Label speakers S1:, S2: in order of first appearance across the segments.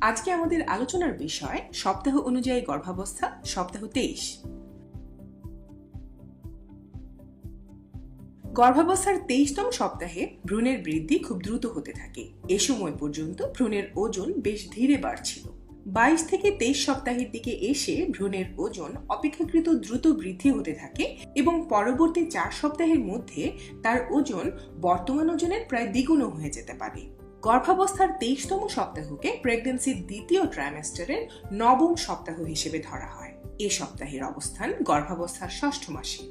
S1: আজকে আমাদের আলোচনার বিষয় সপ্তাহ অনুযায়ী গর্ভাবস্থা, সপ্তাহ তেইশ। গর্ভাবস্থার তেইশতম সপ্তাহে ভ্রূণের বৃদ্ধি খুব দ্রুত হতে থাকে। এ সময় পর্যন্ত ভ্রূণের ওজন বেশ ধীরে বাড়ছিল। বাইশ থেকে তেইশ সপ্তাহের দিকে এসে ভ্রূণের ওজন অপেক্ষাকৃত দ্রুত বৃদ্ধি হতে থাকে এবং পরবর্তী চার সপ্তাহের মধ্যে তার ওজন বর্তমান ওজনের প্রায় দ্বিগুণ হয়ে যেতে পারে। গর্ভাবস্থার তেইশতম সপ্তাহকে প্রেগন্যান্সির দ্বিতীয় ট্রাইমেস্টারের নবম সপ্তাহ হিসেবে ধরা হয়। এ সপ্তাহের অবস্থান গর্ভাবস্থার ষষ্ঠ মাসে।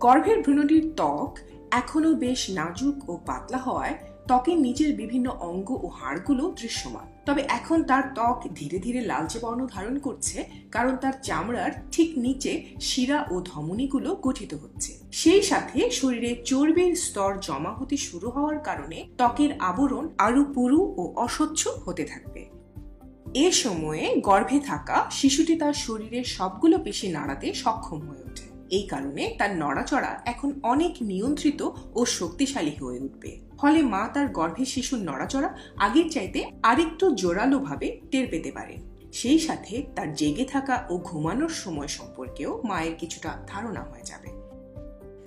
S1: গর্ভের ভ্রূণটির ত্বক এখনও বেশ নাজুক ও পাতলা হওয়ায় ত্বকের নিচের বিভিন্ন অঙ্গ ও হাড়গুলো দৃশ্যমান। তবে এখন তার ত্বক ধীরে ধীরে লালচে বর্ণ ধারণ করছে, কারণ তার চামড়ার ঠিক নিচে শিরা ও ধমনীগুলো গঠিত হচ্ছে। সেই সাথে শরীরে চর্বির স্তর জমা হতে শুরু হওয়ার কারণে ত্বকের আবরণ আরও পুরু ও অস্বচ্ছ হতে থাকবে। এ সময়ে গর্ভে থাকা শিশুটি তার শরীরের সবগুলো পেশি নাড়াতে সক্ষম হয়ে এই কারণে তার নড়াচড়া এখন অনেক নিয়ন্ত্রিত ও শক্তিশালী হয়ে উঠবে। ফলে মা তার গর্ভে শিশুর নড়াচড়া আগের চাইতে আরেকটু জোরালোভাবে টের পেতে পারে। সেই সাথে তার জেগে থাকা ও ঘুমানোর সময় সম্পর্কেও মায়ের কিছুটা ধারণা হয়ে যাবে।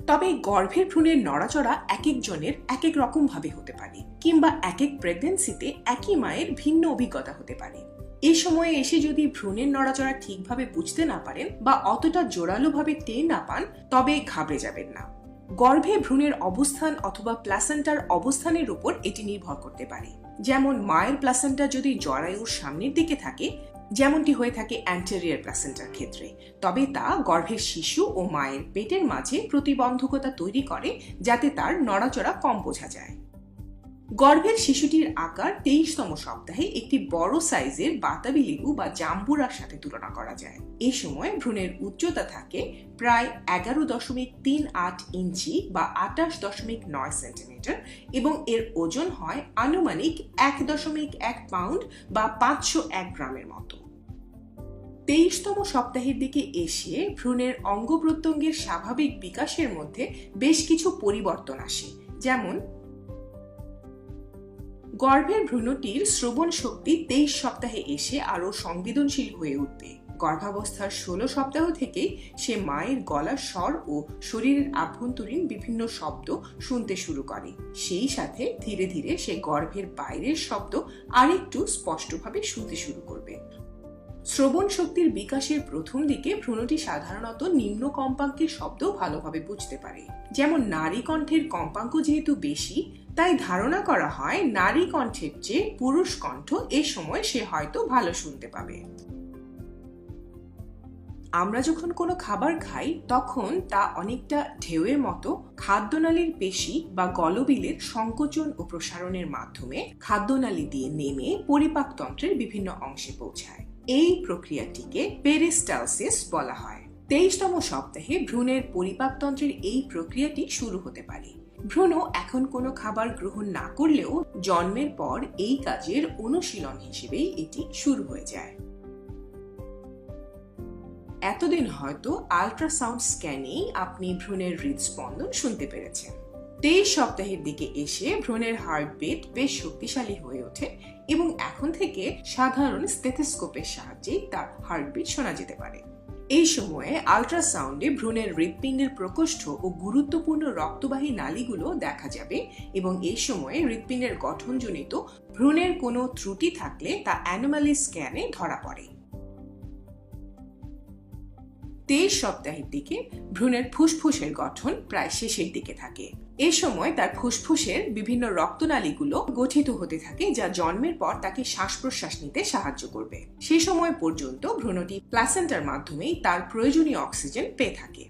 S1: তবে গর্ভের ভ্রূণের নড়াচড়া এক একজনের এক এক রকম ভাবে হতে পারে, কিংবা এক এক প্রেগনেন্সিতে একই মায়ের ভিন্ন অভিজ্ঞতা হতে পারে। এ সময়ে এসে যদি ভ্রূণের নড়াচড়া ঠিকভাবে বুঝতে না পারেন বা অতটা জোরালোভাবে টের না পান, তবে ঘাবড়ে যাবেন না। গর্ভে ভ্রূণের অবস্থান অথবা প্লাসেন্টার অবস্থানের উপর এটি নির্ভর করতে পারে। যেমন মায়ের প্লাসেন্টা যদি জরায়ুর সামনের দিকে থাকে, যেমনটি হয়ে থাকে অ্যান্টেরিয়ার প্লাসেন্টার ক্ষেত্রে, তবে তা গর্ভের শিশু ও মায়ের পেটের মাঝে প্রতিবন্ধকতা তৈরি করে, যাতে তার নড়াচড়া কম বোঝা যায়। গর্ভের শিশুটির আকার তেইশতম সপ্তাহে একটি বড় সাইজের বাতাবি লেবু বা জাম্বুরার সাথে তুলনা করা যায়। এই সময় ভ্রূণের উচ্চতা থাকে প্রায় এগারো দশমিক তিন আট ইঞ্চি বা আটাশ দশমিক নয় সেন্টিমিটার এবং এর ওজন হয় আনুমানিক এক দশমিক এক পাউন্ড বা পাঁচশো এক গ্রামের মতো। তেইশতম সপ্তাহের দিকে এসে ভ্রূণের অঙ্গ প্রত্যঙ্গের স্বাভাবিক বিকাশের মধ্যে বেশ কিছু পরিবর্তন আসে। যেমন গর্ভের ভ্রূণটির শ্রবণ শক্তি তেইশ সপ্তাহে এসে আরও সংবেদনশীল হয়ে উঠবে। গর্ভাবস্থার ষোলো সপ্তাহ থেকেই সে মায়ের গলার স্বর ও শরীরের আভ্যন্তরীণ বিভিন্ন শব্দ শুনতে শুরু করে। সেই সাথে ধীরে ধীরে সে গর্ভের বাইরের শব্দ আরেকটু স্পষ্টভাবে শুনতে শুরু করবে। শ্রবণ শক্তির বিকাশের প্রথম দিকে ভ্রূণটি সাধারণত নিম্ন কম্পাঙ্কের শব্দ ভালোভাবে বুঝতে পারে। যেমন নারী কণ্ঠের কম্পাঙ্ক যেহেতু বেশি তাই ধারণা করা হয় নারী কণ্ঠের চেয়ে পুরুষ কণ্ঠ, এ সময় সে হয়তো ভালো শুনতে পাবে। আমরা যখন কোনো খাবার খাই, তখন তা অনেকটা ঢেউয়ের মতো খাদ্যনালীর পেশি বা গলবিলের সংকোচন ও প্রসারণের মাধ্যমে খাদ্যনালী দিয়ে নেমে পরিপাকতন্ত্রের বিভিন্ন অংশে পৌঁছায়। এই প্রক্রিয়াটিকে পেরিস্টালসিস বলা হয়। তেইশতম সপ্তাহে ভ্রূণের পরিপাকতন্ত্রের এই প্রক্রিয়াটি শুরু হতে পারে। ভ্রূণ এখন কোনো খাবার গ্রহণ না করলেও জন্মের পর এই কাজের অনুশীলন হিসেবেই এটি শুরু হয়ে যায়। এতদিন হয়তো আল্ট্রাসাউন্ড স্ক্যানেই আপনি ভ্রূণের হৃদস্পন্দন শুনতে পেরেছেন। তেইশ সপ্তাহের দিকে এসে ভ্রূণের হার্টবিট বেশ শক্তিশালী হয়ে ওঠে এবং এখন থেকে সাধারণ স্টেথোস্কোপের সাহায্যেই তার হার্টবিট শোনা যেতে পারে। এই সময়ে আল্ট্রাসাউন্ডে ভ্রূণের হৃৎপিণ্ডের প্রকোষ্ঠ ও গুরুত্বপূর্ণ রক্তবাহী নালীগুলো দেখা যাবে এবং এই সময়ে হৃৎপিণ্ডের গঠনজনিত ভ্রূণের কোনো ত্রুটি থাকলে তা অ্যানোমালি স্ক্যানে ধরা পড়ে। তেইশ সপ্তাহের দিকে ভ্রূণের ফুসফুসের গঠন প্রায় শেষের দিকে থাকে। এ সময় তার ফুসফুসের বিভিন্ন রক্তনালীগুলো গঠিত হতে থাকে, যা জন্মের পর তাকে শ্বাস প্রশ্বাস নিতে সাহায্য করবে। সে সময় পর্যন্ত ভ্রূণটি প্লাসেন্টার মাধ্যমেই তার প্রয়োজনীয় অক্সিজেন পেয়ে থাকে।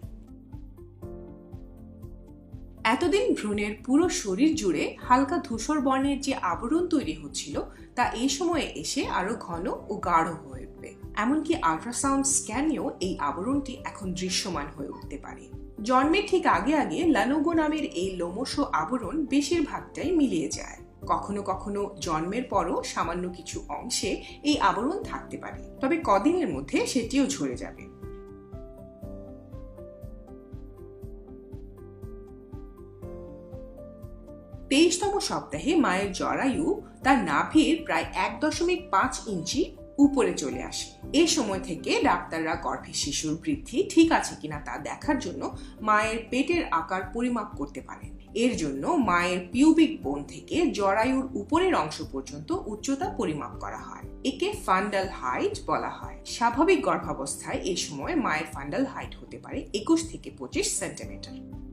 S1: এতদিন ভ্রূণের পুরো শরীর জুড়ে হালকা ধূসর বর্ণের যে আবরণ তৈরি হচ্ছিল, তা এই সময়ে এসে আরও ঘন ও গাঢ় হয়ে এমনকি আল্ট্রাসাউন্ড স্ক্যানেও এই আবরণটি এখন দৃশ্যমান হয়ে উঠতে পারে। জন্মের ঠিক আগে আগে লানোগো নামের এই লোমস আবরণ বেশিরভাগটাই মিলিয়ে যায়। কখনো কখনো জন্মের পরও সামান্য কিছু অংশে এই আবরণ থাকতে পারে, তবে কদিনের মধ্যে সেটিও ঝরে যাবে। তেইশতম সপ্তাহে মায়ের জরায়ু তার নাভির প্রায় এক দশমিক পাঁচ ইঞ্চি উপরে চলে আসে। এই সময় থেকে ডাক্তাররা গর্ভে শিশুর বৃদ্ধি ঠিক আছে কিনা তা দেখার জন্য মায়ের পেটের আকার পরিমাপ করতে পারেন। এর জন্য মায়ের পিউবিক বোন থেকে জরায়ুর উপরের অংশ পর্যন্ত উচ্চতা পরিমাপ করা হয়। একে ফান্ডাল হাইট বলা হয়। স্বাভাবিক গর্ভাবস্থায় এই সময় মায়ের ফান্ডাল হাইট হতে পারে একুশ থেকে পঁচিশ সেন্টিমিটার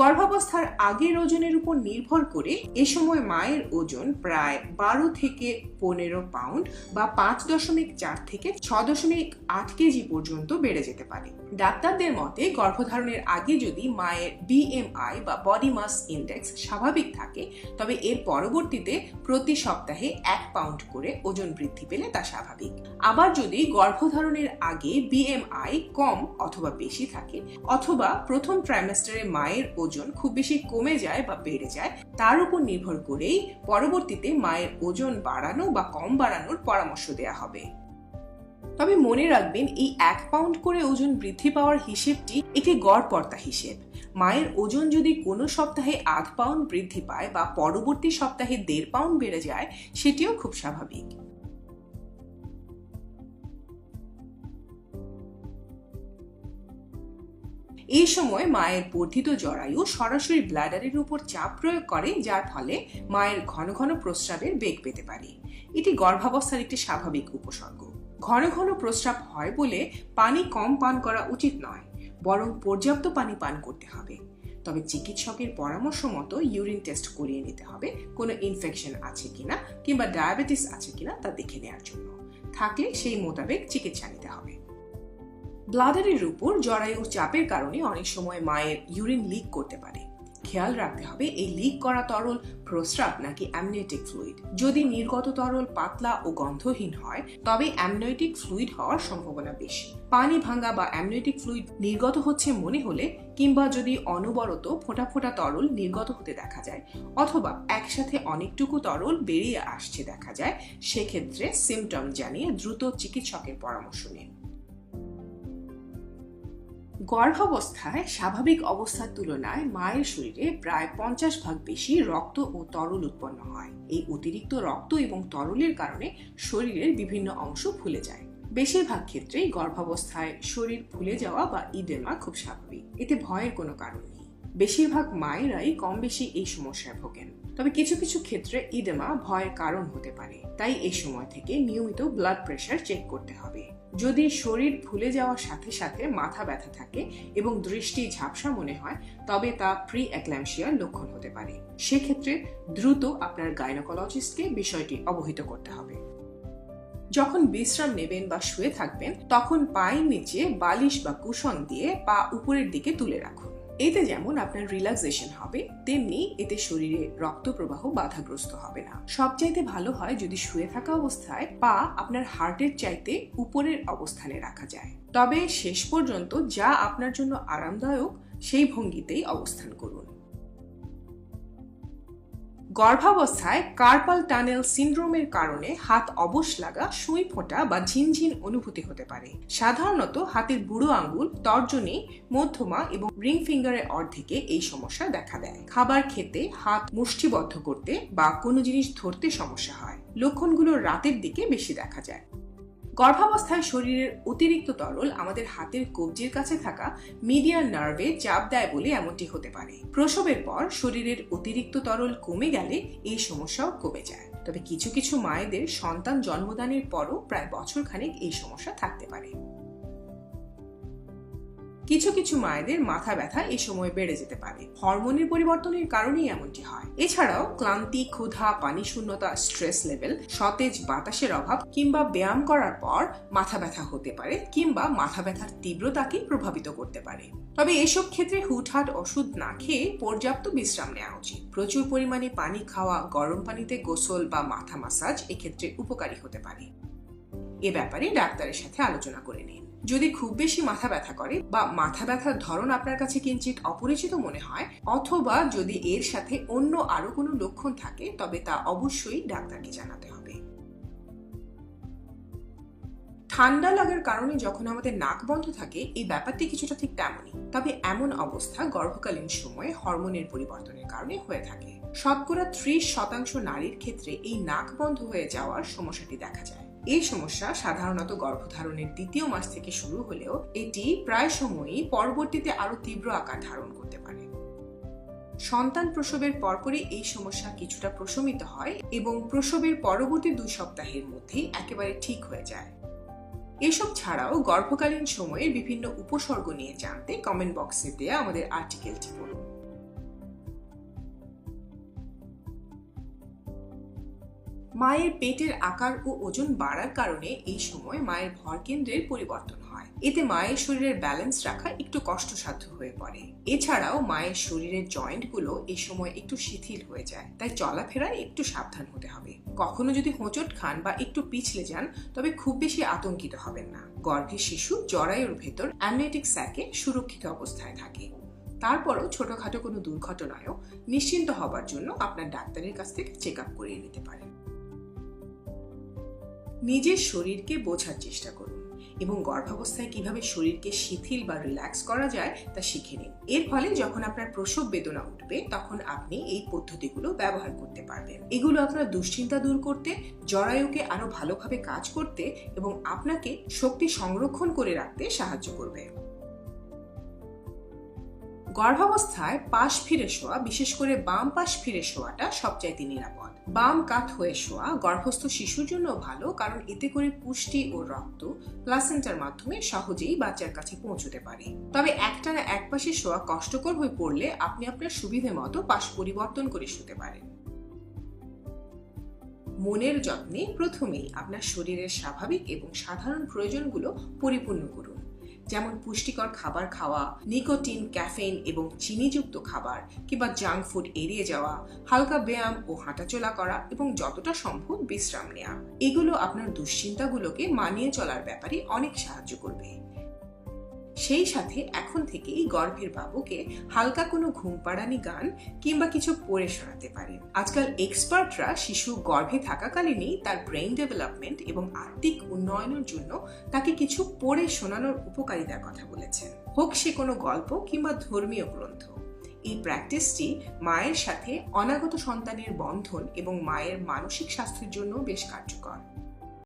S1: গর্ভাবস্থার আগের ওজনের উপর নির্ভর করে এ সময় মায়ের ওজন প্রায় বারো থেকে পনেরো পাউন্ড বা পাঁচ দশমিক চার থেকে ছ দশমিক আট কেজি পর্যন্ত বেড়ে যেতে পারে। ডাক্তারদের মতে গর্ভধারণের আগে যদি মায়ের বিএমআই বা বডি মাস ইন্ডেক্স স্বাভাবিক থাকে, তবে এর পরবর্তীতে প্রতি সপ্তাহে এক পাউন্ড করে ওজন বৃদ্ধি পেলে তা স্বাভাবিক। আবার যদি গর্ভধারণের আগে বিএমআই কম অথবা বেশি থাকে, অথবা প্রথম ট্রাইমেস্টারে মায়ের ওজন খুব বেশি কমে যায় বা বেড়ে যায়, তার উপর নির্ভর করেই পরবর্তীতে মায়ের ওজন বাড়ানো বা কম বাড়ানোর পরামর্শ দেওয়া হবে। তবে মনে রাখবেন, এই এক পাউন্ড করে ওজন বৃদ্ধি পাওয়ার হিসেবটি একটি গড়পর্তা হিসেব। মায়ের ওজন যদি কোনো সপ্তাহে আধ পাউন্ড বৃদ্ধি পায় বা পরবর্তী সপ্তাহে দেড় পাউন্ড বেড়ে যায়, সেটিও খুব স্বাভাবিক। এই সময় মায়ের বর্ধিত জরায়ু সরাসরি ব্লাডারের উপর চাপ প্রয়োগ করে, যার ফলে মায়ের ঘন ঘন প্রস্রাবের বেগ পেতে পারে। এটি গর্ভাবস্থার একটি স্বাভাবিক উপসর্গ। ঘন ঘন প্রস্রাব হয় বলে পানি কম পান করা উচিত নয়, বরং পর্যাপ্ত পানি পান করতে হবে। তবে চিকিৎসকের পরামর্শ মতো ইউরিন টেস্ট করিয়ে নিতে হবে, কোনো ইনফেকশন আছে কিনা কিংবা ডায়াবেটিস আছে কিনা তা দেখে নেওয়ার জন্য। থাকলে সেই মোতাবেক চিকিৎসা নিতে হবে। ব্লাডারের উপর জরায়ুর চাপের কারণে অনেক সময় মায়ের ইউরিন লিক করতে পারে। খেয়াল রাখতে হবে, এই লিক করা তরল প্রস্রাব নাকি অ্যামনিওটিক ফ্লুইড। যদি নির্গত তরল পাতলা ও গন্ধহীন হয়, তবে অ্যামনিওটিক ফ্লুইড হওয়ার সম্ভাবনা বেশি। পানি ভাঙা বা অ্যামনিওটিক ফ্লুইড নির্গত হচ্ছে মনে হলে, কিংবা যদি অনবরত ফোঁটা ফোঁটা তরল নির্গত হতে দেখা যায়, অথবা একসাথে অনেকটুকু তরল বেরিয়ে আসছে দেখা যায়, সেক্ষেত্রে সিমটম জানিয়ে দ্রুত চিকিৎসকের পরামর্শ নিন। গর্ভাবস্থায় স্বাভাবিক অবস্থার তুলনায় মায়ের শরীরে প্রায় পঞ্চাশ ভাগ বেশি রক্ত ও তরল উৎপন্ন হয়। এই অতিরিক্ত রক্ত এবং তরলের কারণে শরীরের বিভিন্ন অংশ ফুলে যায়। বেশিরভাগ ক্ষেত্রেই গর্ভাবস্থায় শরীর ফুলে যাওয়া বা ইডেমা খুব স্বাভাবিক। এতে ভয়ের কোনো কারণ নেই। বেশিরভাগ মায়েরাই কম বেশি এই সমস্যায় ভোগেন। তবে কিছু কিছু ক্ষেত্রে ইডেমা ভয়ের কারণ হতে পারে। তাই এই সময় থেকে নিয়মিত ব্লাড প্রেশার চেক করতে হবে। যদি শরীর ফুলে যাওয়ার সাথে সাথে মাথা ব্যথা থাকে এবং দৃষ্টি ঝাপসা মনে হয়, তবে তা প্রি অ্যাক্ল্যামশিয়ার লক্ষণ হতে পারে। সেক্ষেত্রে দ্রুত আপনার গাইনোকোলজিস্টকে বিষয়টি অবহিত করতে হবে। যখন বিশ্রাম নেবেন বা শুয়ে থাকবেন, তখন পায়ের নিচে বালিশ বা কুশন দিয়ে পা উপরের দিকে তুলে রাখুন। এতে যেমন আপনার রিল্যাক্সেশন হবে, তেমনি এতে শরীরে রক্ত প্রবাহ বাধাগ্রস্ত হবে না। সবচাইতে ভালো হয় যদি শুয়ে থাকা অবস্থায় পা আপনার হার্টের চাইতে উপরের অবস্থানে রাখা যায়। তবে শেষ পর্যন্ত যা আপনার জন্য আরামদায়ক, সেই ভঙ্গিতেই অবস্থান করুন। গর্ভাবস্থায় কার্পাল টানেল সিন্ড্রোমের কারণে হাত অবশ লাগা, সুই ফোঁটা বা ঝিনঝিন অনুভূতি হতে পারে। সাধারণত হাতের বুড়ো আঙ্গুল তর্জনী, মধ্যমা এবং রিং ফিঙ্গারের অর্ধেকে এই সমস্যা দেখা দেয়। খাবার খেতে, হাত মুষ্টিবদ্ধ করতে বা কোনো জিনিস ধরতে সমস্যা হয়। লক্ষণগুলো রাতের দিকে বেশি দেখা যায়। গর্ভাবস্থায় শরীরের অতিরিক্ত তরল আমাদের হাতের কবজির কাছে থাকা মিডিয়ার নার্ভে চাপ দেয় বলে এমনটি হতে পারে। প্রসবের পর শরীরের অতিরিক্ত তরল কমে গেলে এই সমস্যাও কমে যায়। তবে কিছু কিছু মায়েদের সন্তান জন্মদানের পরও প্রায় বছর খানেক এই সমস্যা থাকতে পারে। কিছু কিছু মায়েদের মাথা ব্যথা এই সময় বেড়ে যেতে পারে। হরমোনের পরিবর্তনের কারণেই এমনটি হয়। এছাড়াও ক্লান্তি, ক্ষুধা, পানি শূন্যতা, স্ট্রেস লেভেল, সতেজ বাতাসের অভাব কিংবা ব্যায়াম করার পর মাথা ব্যথা হতে পারে কিংবা মাথা ব্যথার তীব্রতাকে প্রভাবিত করতে পারে। তবে এসব ক্ষেত্রে হুটহাট ওষুধ না খেয়ে পর্যাপ্ত বিশ্রাম নেওয়া উচিত। প্রচুর পরিমাণে পানি খাওয়া, গরম পানিতে গোসল বা মাথা মাসাজ এক্ষেত্রে উপকারী হতে পারে। এ ব্যাপারে ডাক্তারের সাথে আলোচনা করে নিন। যদি খুব বেশি মাথা ব্যথা করে বা মাথা ব্যথার ধরন আপনার কাছে কিঞ্চিত অপরিচিত মনে হয়, অথবা যদি এর সাথে অন্য আরও কোনো লক্ষণ থাকে, তবে তা অবশ্যই ডাক্তারকে জানাতে হবে। ঠান্ডা লাগার কারণে যখন আমাদের নাক বন্ধ থাকে, এই ব্যাপারটি কিছুটা ঠিক তেমনই। তবে এমন অবস্থা গর্ভকালীন সময়ে হরমোনের পরিবর্তনের কারণে হয়ে থাকে। শতকরা ত্রিশ শতাংশ নারীর ক্ষেত্রে এই নাক বন্ধ হয়ে যাওয়ার সমস্যাটি দেখা যায়। এই সমস্যা সাধারণত গর্ভধারণের দ্বিতীয় মাস থেকে শুরু হলেও এটি প্রায় সময়ই পরবর্তীতে আরও তীব্র আকার ধারণ করতে পারে। সন্তান প্রসবের পরপরই এই সমস্যা কিছুটা প্রশমিত হয় এবং প্রসবের পরবর্তী দুই সপ্তাহের মধ্যেই একেবারে ঠিক হয়ে যায়। এসব ছাড়াও গর্ভকালীন সময়ে বিভিন্ন উপসর্গ নিয়ে জানতে কমেন্ট বক্সে দেয়া আমাদের আর্টিকেলটি পড়ুন। মায়ের পেটের আকার ও ওজন বাড়ার কারণে এই সময় মায়ের ভর কেন্দ্রের পরিবর্তন হয়। এতে মায়ের শরীরের ব্যালেন্স রাখা একটু কষ্টসাধ্য হয়ে পড়ে। এছাড়াও মায়ের শরীরের জয়েন্টগুলো এই সময় একটু শিথিল হয়ে যায়, তাই চলাফেরায় একটু সাবধান হতে হবে। কখনো যদি হোঁচট খান বা একটু পিছলে যান, তবে খুব বেশি আতঙ্কিত হবেন না। গর্ভের শিশু জরায়ুর ভেতর অ্যামনেটিক স্যাকে সুরক্ষিত অবস্থায় থাকে। তারপরও ছোটখাটো কোনো দুর্ঘটনায়ও নিশ্চিন্ত হবার জন্য আপনার ডাক্তারের কাছ থেকে চেক আপ করিয়ে নিতে পারেন। নিজের শরীরকে বোঝার চেষ্টা করুন এবং গর্ভাবস্থায় কীভাবে শরীরকে শিথিল বা রিল্যাক্স করা যায় তা শিখে নিন। এর ফলে যখন আপনার প্রসব বেদনা উঠবে, তখন আপনি এই পদ্ধতিগুলো ব্যবহার করতে পারবেন। এগুলো আপনার দুশ্চিন্তা দূর করতে, জরায়ুকে আরও ভালোভাবে কাজ করতে এবং আপনাকে শক্তি সংরক্ষণ করে রাখতে সাহায্য করবে। গর্ভাবস্থায় পাশ ফিরে শোয়া, বিশেষ করে বাম পাশ ফিরে শোয়াটা সবচাইতে নিরাপদ। বাম কাত হয়ে শোয়া গর্ভস্থ শিশুর জন্য ভালো, কারণ এতে করে পুষ্টি ও রক্ত প্লাসেন্টার মাধ্যমে সহজেই বাচ্চার কাছে পৌঁছতে পারে। তবে একটানা এক পাশে শোয়া কষ্টকর হয়ে পড়লে আপনি আপনার সুবিধে মতো পাশ পরিবর্তন করে শুতে পারেন। মনের যত্নে প্রথমেই আপনার শরীরের স্বাভাবিক এবং সাধারণ প্রয়োজনগুলো পরিপূর্ণ করুন। যেমন পুষ্টিকর খাবার খাওয়া, নিকোটিন, ক্যাফেইন এবং চিনিযুক্ত খাবার কিংবা জাঙ্ক ফুড এড়িয়ে যাওয়া, হালকা ব্যায়াম ও হাঁটাচলা করা এবং যতটা সম্ভব বিশ্রাম নেওয়া এগুলো আপনার দুশ্চিন্তাগুলোকে মানিয়ে চলার ব্যাপারে অনেক সাহায্য করবে। সেই সাথে এখন থেকেই গর্ভের বাবুকে হালকা কোনো ঘুম পাড়ানি গান কিংবা কিছু পড়ে শোনাতে পারেন। আজকাল এক্সপার্টরা শিশু গর্ভে থাকাকালীনই তার ব্রেইন ডেভেলপমেন্ট এবং আত্মিক উন্নয়নের জন্য তাকে কিছু পড়ে শোনানোর উপকারিতার কথা বলেছেন। হোক সে কোনো গল্প কিংবা ধর্মীয় গ্রন্থ। এই প্র্যাকটিসটি মায়ের সাথে অনাগত সন্তানের বন্ধন এবং মায়ের মানসিক স্বাস্থ্যের জন্য বেশ কার্যকর।